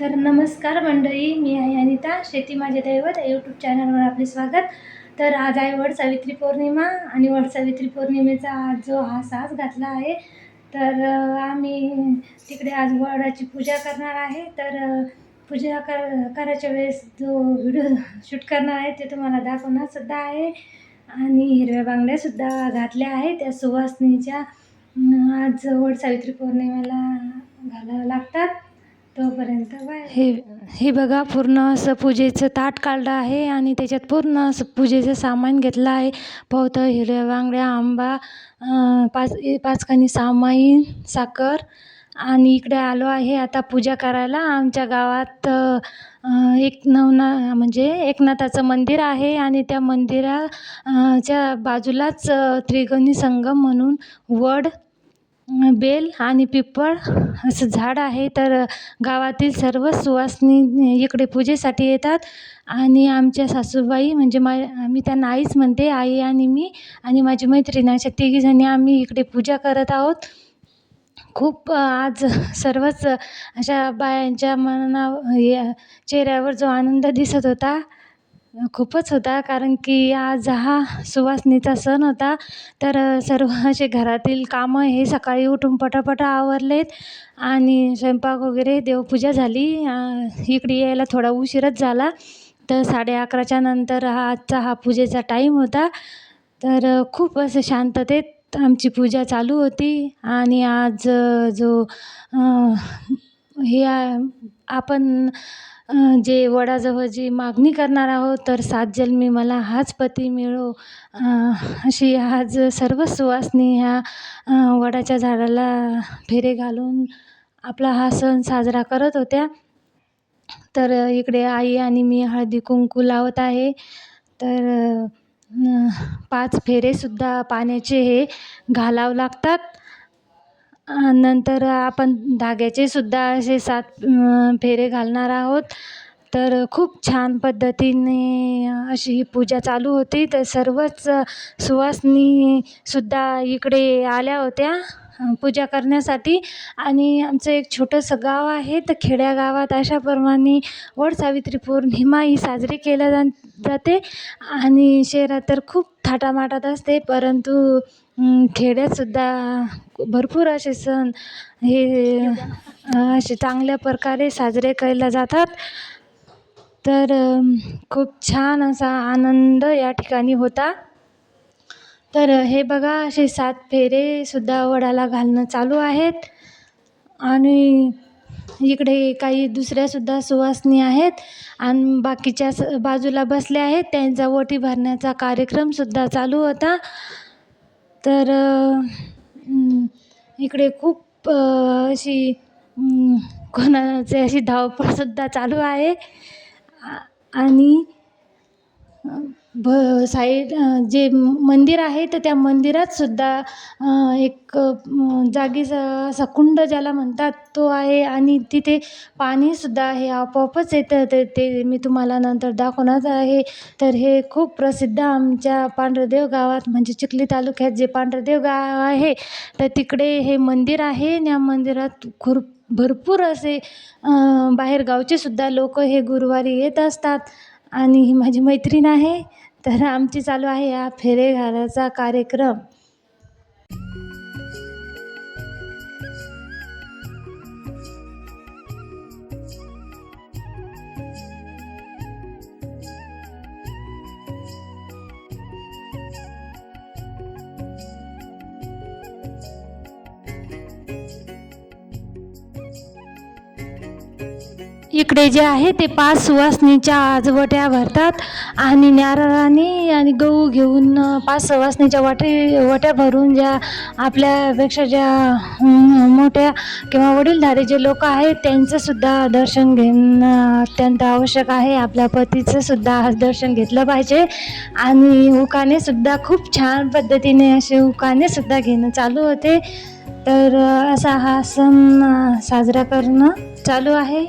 तर नमस्कार मंडळी मी आहे अनिता शेती माझे दैवत यूट्यूब चॅनलवर आपले स्वागत. तर आज आहे वड सावित्री पौर्णिमा आणि वड सावित्री पौर्णिमेचा आज जो हा साज घातला आहे तर आम्ही तिकडे आज वडाची पूजा करणार आहे. तर पूजा कर करायच्या वेळेस जो व्हिडिओ शूट करणार आहे ते तुम्हाला दाखवणार सुद्धा आहे. आणि हिरव्या बांगड्यासुद्धा घातल्या आहे. त्या सुवासनीच्या आज वड सावित्री पौर्णिमेला घालावं लागतात. तोपर्यंत बाय हे हे बघा पूर्ण असं पूजेचं ताट काढलं आहे आणि त्याच्यात पूर्ण असं पूजेचं सामान घेतलं आहे. पवतं हिरव्या बांगड्या आंबा पाच ए- पाच सामाईन साखर आणि इकडे आलो आहे आता पूजा करायला. आमच्या गावात एक नवना म्हणजे एकनाथाचं मंदिर आहे आणि त्या मंदिरा च्या बाजूलाच त्रिगुणी त्रिगणी संगम म्हणून वड बेल आणि पिप्पळ असं झाड आहे तर गावातील सर्व सुवासिनी इकडे पूजेसाठी येतात. आणि आमच्या सासूबाई म्हणजे मा मी त्यांना आईच म्हणते आई आणि मी आणि माझी मैत्रीण अशा तिघीजणी आम्ही इकडे पूजा करत आहोत. खूप आज सर्वच अशा बायांच्या मना या चेहऱ्यावर जो आनंद दिसत होता खूपच होता कारण की आज हा सुवासिनीचा सण होता. तर सर्व असे घरातील कामं हे सकाळी उठून पटापट आवरलेत आणि स्वयंपाक वगैरे देवपूजा झाली. इकडे यायला थोडा उशीरच झाला. तर साडे अकराच्या नंतर हा आजचा हा पूजेचा टाईम होता. तर खूप असं शांततेत आमची पूजा चालू होती. आणि आज जो हे आपण जे वडाजवळ जी मागणी करणार आहोत तर सात जन्मी मला हाच पती मिळो. अशी आज सर्व सुवासिनी ह्या वडाच्या झाडाला फेरे घालून आपला हा सण साजरा करत होत्या. तर इकडे आई आणि मी हळदी कुंकू लावत आहे. तर पाच फेरेसुद्धा पाण्याचे हे घालावं लागतात. नंतर आपण धाग्याचे सुद्धा असे सात फेरे घालणार आहोत. तर खूप छान पद्धतीने अशी ही पूजा चालू होती. तर सर्वच सुवासिनीसुद्धा इकडे आल्या होत्या. पूजा करण्यासाठी. आणि आमचं एक छोटंसं गाव आहे तर खेड्यागावात अशाप्रमाणे वड सावित्री पौर्णिमा ही साजरी केल्या जा जाते. आणि शहरात तर खूप थाटामाटात असते परंतु खेड्यातसुद्धा भरपूर असे सण हे असे चांगल्या प्रकारे साजरे केले जातात. तर खूप छान असा आनंद या ठिकाणी होता. तर हे बघा असे सात फेरेसुद्धा वडाला घालणं चालू आहेत. आणि इकडे काही दुसऱ्यासुद्धा सुवासिनी आहेत आणि बाकीच्या स बाजूला बसल्या आहेत. त्यांचा ओटी भरण्याचा कार्यक्रमसुद्धा चालू होता. तर इकडे खूप अशी कोणाचे अशी धावपळसुद्धा चालू आहे. आणि भ साईड जे मंदिर आहे तर त्या मंदिरात सुद्धा एक जागीचा असा कुंड ज्याला म्हणतात तो आहे आणि तिथे पाणीसुद्धा आहे आपोआपच येतं. ते ते मी तुम्हाला नंतर दाखवणार आहे. तर हे खूप प्रसिद्ध आमच्या पांढरदेव गावात म्हणजे चिखली तालुक्यात जे पांढरदेव गाव आहे तर तिकडे हे मंदिर आहे. आणि या मंदिरात खूप भरपूर असे बाहेरगावचेसुद्धा लोक हे गुरुवारी येत असतात. आणि ही माझी मैत्रीण आहे. तर आमची चालू आहे या फेरे घालायचा कार्यक्रम. इकडे जे आहे ते पाच सुवासनीच्या आजवट्या भरतात आणि नारळाने आणि गहू घेऊन पाच सुवासनीच्या वाटे वट्या भरून ज्या आपल्यापेक्षा ज्या मोठ्या किंवा वडीलधारे जे लोक आहेत त्यांचंसुद्धा दर्शन घेणं अत्यंत आवश्यक आहे. आपल्या पतीचंसुद्धा दर्शन घेतलं पाहिजे आणि उकानेसुद्धा खूप छान पद्धतीने असे उकानेसुद्धा घेणं चालू होते. तर असा हा सण साजरा करणं चालू आहे.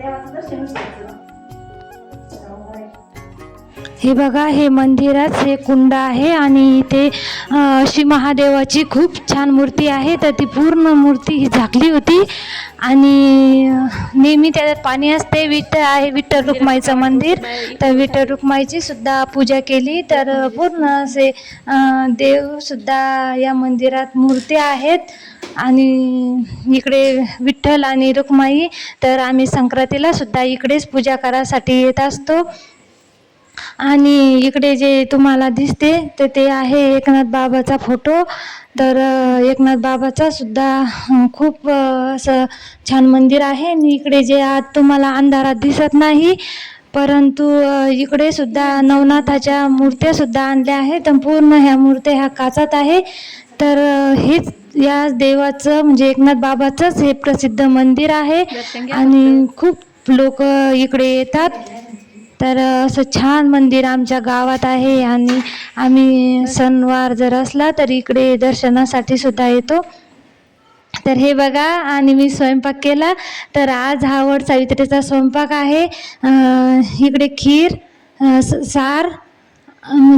देवाचं दर्शन घ्यायचं हे बघा हे मंदिरात हे कुंड आहे आणि इथे श्री अशी महादेवाची खूप छान मूर्ती आहे. तर ती पूर्ण मूर्ती ही झाकली होती आणि नेहमी त्याच्यात पाणी असते. विठ्ठल आहे विठ्ठल रुक्माईचं मंदिर. तर विठ्ठल रुक्माईची सुद्धा पूजा केली. तर पूर्ण असे देवसुद्धा या मंदिरात मूर्त्या आहेत. आणि इकडे विठ्ठल आणि रुक्माई तर आम्ही संक्रांतीला सुद्धा इकडेच पूजा करायसाठी येत असतो. आणि इकडे जे तुम्हाला दिसते तर ते आहे एकनाथ बाबाचा फोटो. तर एकनाथ बाबाचा सुद्धा खूप असं छान मंदिर आहे. आणि इकडे जे आज तुम्हाला अंधारात दिसत नाही परंतु इकडे सुद्धा नवनाथाच्या मूर्त्या सुद्धा आणल्या आहेत. पूर्ण ह्या मूर्त्या ह्या काचात आहे. तर हेच या देवाचं म्हणजे एकनाथ बाबाचंच हे प्रसिद्ध मंदिर आहे. आणि खूप लोक इकडे येतात. तर असं छान मंदिर आमच्या गावात आहे आणि आम्ही सणवार जर असला तर इकडे दर्शनासाठी सुद्धा येतो. तर हे बघा आणि मी स्वयंपाक केला. तर आज हा वड सावित्रीचा स्वयंपाक आहे. इकडे खीर स- सार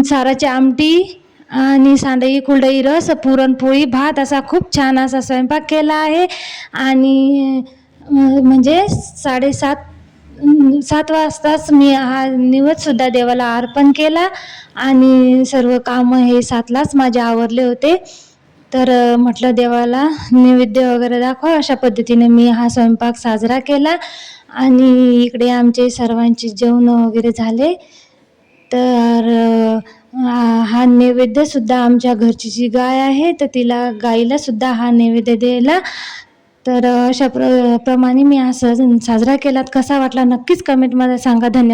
साराची आमटी आणि सांडई कुलडई रस पुरणपोळी भात असा खूप छान असा स्वयंपाक केला आहे. आणि म्हणजे साडेसात सात वाजताच मी हा निवदसुद्धा देवाला अर्पण केला आणि सर्व कामं हे सातलाच माझे आवरले होते. तर म्हटलं देवाला नैवेद्य वगैरे दाखवा. अशा पद्धतीने मी हा स्वयंपाक साजरा केला आणि इकडे आमचे सर्वांचे जेवण वगैरे झाले. तर हा- नैवेद्यसुद्धा आमच्या घरची जी गाय आहे तर तिला गाईलासुद्धा हा नैवेद्य द्यायला तर अशा प्र प्रमाणे मी हा सण साजरा केलात. कसा वाटला? नक्कीच कमेंटमध्ये सांगा. धन्यवाद.